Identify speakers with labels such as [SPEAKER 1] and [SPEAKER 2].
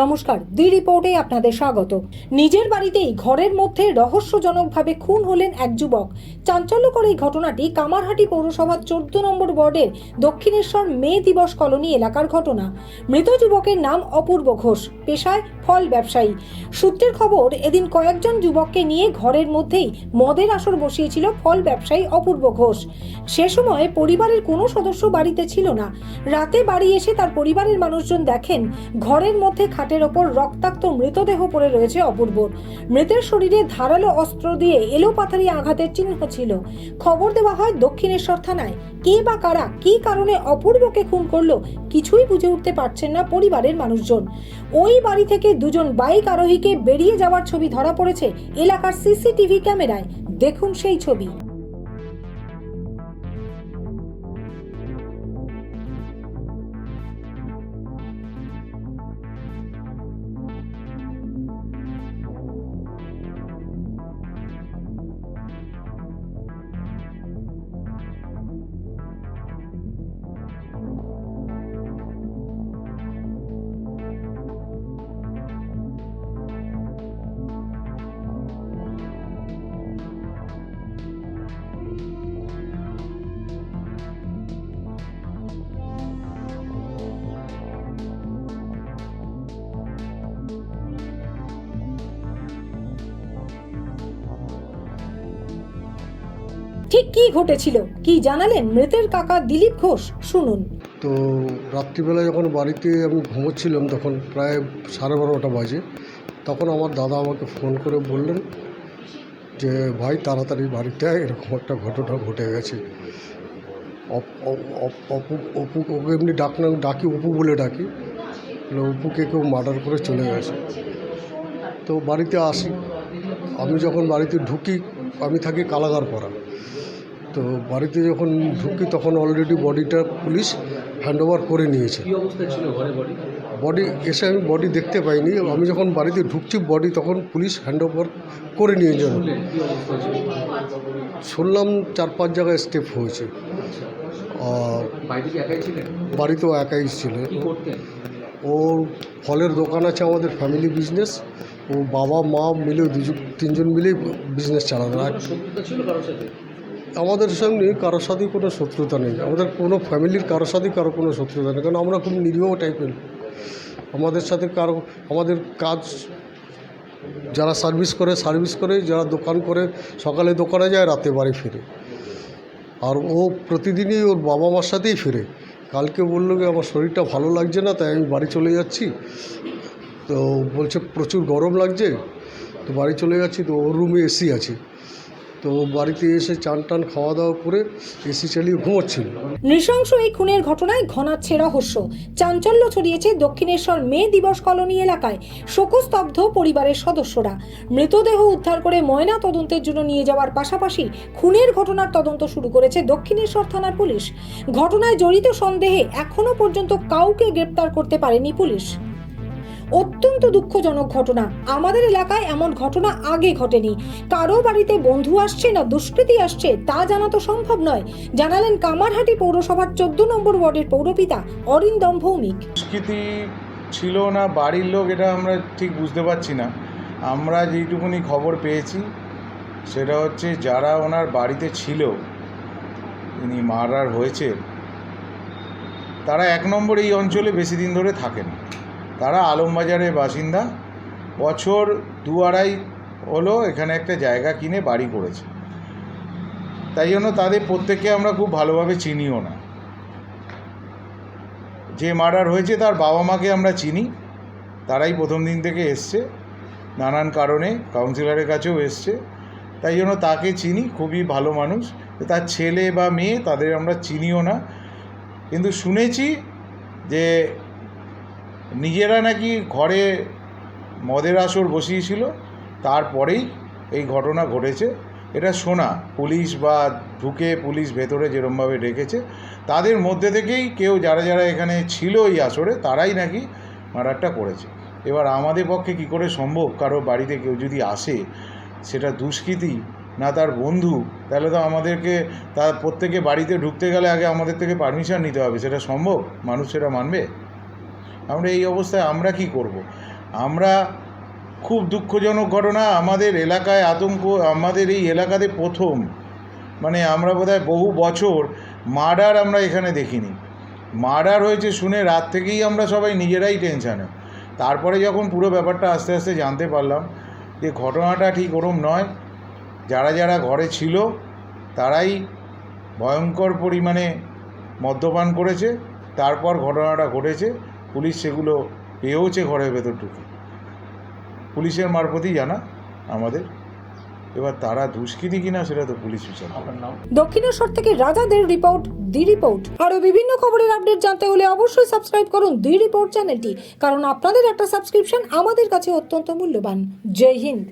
[SPEAKER 1] নমস্কার দি রিপোর্টে আপনাদের স্বাগত। নিজের বাড়িতেই ঘরের মধ্যে রহস্যজনকভাবে খুন হলেন এক যুবক। চাঞ্চল্যকর এই ঘটনাটি কামারহাটি পৌরসভার চোদ্দ নম্বর ওয়ার্ডের দক্ষিণেশ্বর মে দিবস কলোনি এলাকার ঘটনা। মৃত যুবকের নাম অপূর্ব ঘোষ, পেশায় ফল ব্যবসায়ী। সূত্রের খবর, এদিন কয়েকজন যুবককে নিয়ে ঘরের মধ্যেই মদের আসর বসিয়েছিল ফল ব্যবসায়ী অপূর্ব ঘোষ। সে সময় পরিবারের কোনো সদস্য বাড়িতে ছিল না। রাতে বাড়ি এসে তার পরিবারের মানুষজন দেখেন, ঘরের মধ্যে খাটের ওপর রক্তাক্ত মৃতদেহ পড়ে রয়েছে অপূর্বর মৃতের শরীরে ধারালো অস্ত্র দিয়ে এলো পাথারি আঘাতের চিহ্ন ছিল। খবর দেওয়া হয় দক্ষিণেশ্বর থানায়। কে বা কারা, কী কারণে অপূর্বকে খুন করল কিছুই বুঝে উঠতে পারছেন না পরিবারের মানুষজন। ওই বাড়ি থেকে দুজন বাইক আরোহীকে বেরিয়ে যাওয়ার ছবি ধরা পড়েছে এলাকার সিসিটিভি ক্যামেরায়। দেখুন সেই ছবি। ঠিক কি ঘটেছিল? কি জানালেন মৃতের কাকা দিলীপ ঘোষ? শুনুন।
[SPEAKER 2] তো রাত্রিবেলা যখন বাড়িতে আমি ঘুমোচ্ছিলাম, তখন প্রায় সাড়ে বারোটা বাজে, তখন আমার দাদা আমাকে ফোন করে বললেন যে, ভাই, তাড়াতাড়ি বাড়িতে এরকম একটা ঘটনা ঘটে গেছে। অপ- অপ- ওকে এমনি ডাক না, ডাকি অপু বলে ডাকি। অপুকে কেউ মার্ডার করে চলে গেছে। তো বাড়িতে আসি। আমি যখন বাড়িতে ঢুকি, আমি থাকি কালাগার পাড়া তো বাড়িতে যখন ঢুকি তখন অলরেডি বডিটা পুলিশ হ্যান্ড ওভার করে নিয়েছে।
[SPEAKER 3] বডি
[SPEAKER 2] এসে আমি বডি দেখতে পাইনি। আমি যখন বাড়িতে ঢুকছি বডি তখন পুলিশ হ্যান্ড ওভার করে নিয়েছে শুনলাম চার পাঁচ জায়গায় স্টেপ হয়েছে। আর
[SPEAKER 3] একাই ছিলেন?
[SPEAKER 2] বাড়িতেও একাই ছিল ওর ফলের দোকান আছে আমাদের ফ্যামিলি বিজনেস ও বাবা মা মিলে দুজন তিনজন মিলেই বিজনেস চালানো আর আমাদের সঙ্গে কারোর সাথেই কোনো শত্রুতা নেই। আমাদের কোনো ফ্যামিলির কারোর সাথেই কারও কোনো শত্রুতা নেই। কারণ আমরা খুব নিরীহ টাইপের। আমাদের সাথে কারও, আমাদের কাজ যারা সার্ভিস করে সার্ভিস করে, যারা দোকান করে, সকালে দোকানে যায়, রাতে বাড়ি ফিরে। আর ও প্রতিদিনই ওর বাবা মার সাথেই ফিরে। কালকে বলল যে, আমার শরীরটা ভালো লাগছে না, তাই আমি বাড়ি চলে যাচ্ছি। তো বলছে, প্রচুর গরম লাগছে। তো বাড়ি চলে যাচ্ছি, তো ওর রুমে এসি আছে। তো বাড়িতে এসে চান টান খাওয়া দাওয়া করে এসি চালিয়ে ঘুমোচ্ছিল।
[SPEAKER 1] নৃশংস এই খুনের ঘটনায় ঘনাচ্ছে রহস্য চাঞ্চল্য ছড়িয়েছে দক্ষিণেশ্বর মে দিবস কলোনি এলাকায়। শোকস্তব্ধ পরিবারের সদস্যরা। মৃতদেহ উদ্ধার করে ময়না তদন্তের জন্য নিয়ে যাওয়ার পাশাপাশি খুনের ঘটনার তদন্ত শুরু করেছে দক্ষিণেশ্বর থানার পুলিশ। ঘটনায় জড়িত সন্দেহে এখনও পর্যন্ত কাউকে গ্রেপ্তার করতে পারেনি পুলিশ। অত্যন্ত দুঃখজনক ঘটনা। আমাদের এলাকায় এমন ঘটনা আগে ঘটেনি। কারও বাড়িতে বন্ধু আসছে না, দুষ্কৃতী আসছে, তা জানা তো সম্ভব নয়। জানালেন কামারহাটি পৌরসভার চোদ্দ নম্বর ওয়ার্ডের পৌরপিতা অরিন্দম ভৌমিক
[SPEAKER 4] সংস্কৃতি ছিল না, বাড়ির লোক, এটা আমরা ঠিক বুঝতে পারছি না। আমরা যেইটুকুনি খবর পেয়েছি, সেটা হচ্ছে যারা ওনার বাড়িতে ছিল ইনি মারার হয়েছে তারা এক নম্বর এই অঞ্চলে বেশি দিন ধরে থাকেন। তারা আলমবাজারের বাসিন্দা। বছর দু আড়াই হলো এখানে একটা জায়গা কিনে বাড়ি করেছে। তাই জন্য তাদের প্রত্যেককে আমরা খুব ভালোভাবে চিনিও না। যে মার্ডার হয়েছে তার বাবা মাকে আমরা চিনি। তারাই প্রথম দিন থেকে এসছে। নানান কারণে কাউন্সিলরের কাছেও এসছে। তাই জন্য তাকে চিনি, খুবই ভালো মানুষ। তার ছেলে বা মেয়ে তাদের আমরা চিনিও না। কিন্তু শুনেছি যে নিজেরা নাকি ঘরে মদের আসর বসিয়েছিল, তারপরেই এই ঘটনা ঘটেছে। এটা শোনা পুলিশ বা ঢুকে পুলিশ ভেতরে যেরমভাবে ডেকেছে, তাদের মধ্যে থেকেই কেউ যারা যারা এখানে ছিল এই আসরে, তারাই নাকি মার্ডারটা করেছে। এবার আমাদের পক্ষে কি করে সম্ভব? কারও বাড়িতে কেউ যদি আসে, সেটা দুষ্কৃতি না তার বন্ধু, তাহলে তো আমাদেরকে তার প্রত্যেকে বাড়িতে ঢুকতে গেলে আগে আমাদের থেকে পারমিশন নিতে হবে। সেটা সম্ভব? মানুষ সেটা মানবে? আমরা এই অবস্থায় আমরা কি করব। আমরা খুব দুঃখজনক ঘটনা, আমাদের এলাকায় আতঙ্ক, আমাদের এই এলাকাতে প্রথম। মানে আমরা বোধহয় বহু বছর মার্ডার আমরা এখানে দেখিনি। মার্ডার হয়েছে শুনে রাত থেকেই আমরা সবাই নিজেরাই টেনশানে। তারপরে যখন পুরো ব্যাপারটা আস্তে আস্তে জানতে পারলাম যে ঘটনাটা ঠিক ওরম নয়, যারা যারা ঘরে ছিল তারাই ভয়ঙ্কর পরিমাণে মদ্যপান করেছে, তারপর ঘটনাটা ঘটেছে। পুলিশ সেগুলো পেয়েওছে ঘরের ভেতর ঢুকে। পুলিশের মারফতই জানা আমাদের। এবার তারা দুষ্কৃতি কিনা সেটা তো পুলিশ বিচার
[SPEAKER 3] নাম?
[SPEAKER 1] দক্ষিণেশ্বর থেকে রাজাদের রিপোর্ট দি রিপোর্ট আরও বিভিন্ন খবরের আপডেট জানতে হলে অবশ্যই সাবস্ক্রাইব করুন দি রিপোর্ট চ্যানেলটি কারণ আপনাদের একটা সাবস্ক্রিপশন আমাদের কাছে অত্যন্ত মূল্যবান। জয় হিন্দ।